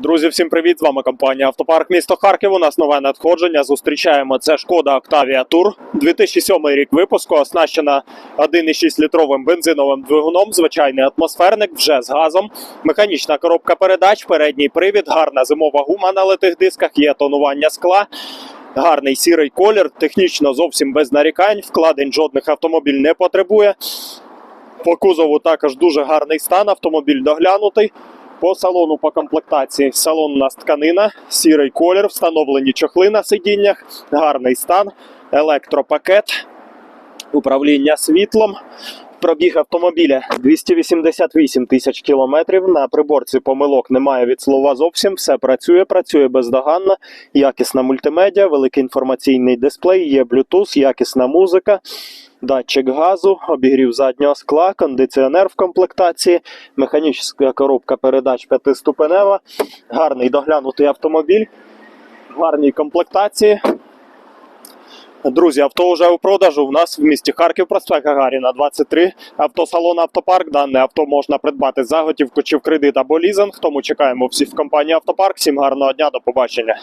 Друзі, всім привіт! З вами компанія Автопарк місто Харків. У нас нове надходження. Зустрічаємо це Шкода Octavia Tour. 2007 рік випуску, оснащена 1,6 літровим бензиновим двигуном, звичайний атмосферник вже з газом, механічна коробка передач, передній привід, гарна зимова гума на литих дисках, є тонування скла. Гарний сірий колір, технічно зовсім без нарікань. Вкладень жодних автомобіль не потребує. По кузову також дуже гарний стан. Автомобіль доглянутий. По салону по комплектації салон у нас тканина, сірий колір, встановлені чохли на сидіннях, гарний стан, електропакет, управління світлом. Пробіг автомобіля 288 тисяч кілометрів. На приборці помилок немає від слова зовсім. Все працює, працює бездоганно. Якісна мультимедіа, великий інформаційний дисплей, є Bluetooth, якісна музика, датчик газу, обігрів заднього скла, кондиціонер в комплектації, механічна коробка передач п'ятиступенева, гарний доглянутий автомобіль, гарній комплектації. Друзі, авто вже у продажу. У нас в місті Харків, проспект Гагаріна, 23. Автосалон Автопарк. Дане авто можна придбати за готівку чи в кредит або лізинг. Тому чекаємо всіх в компанії Автопарк. Всім гарного дня, до побачення.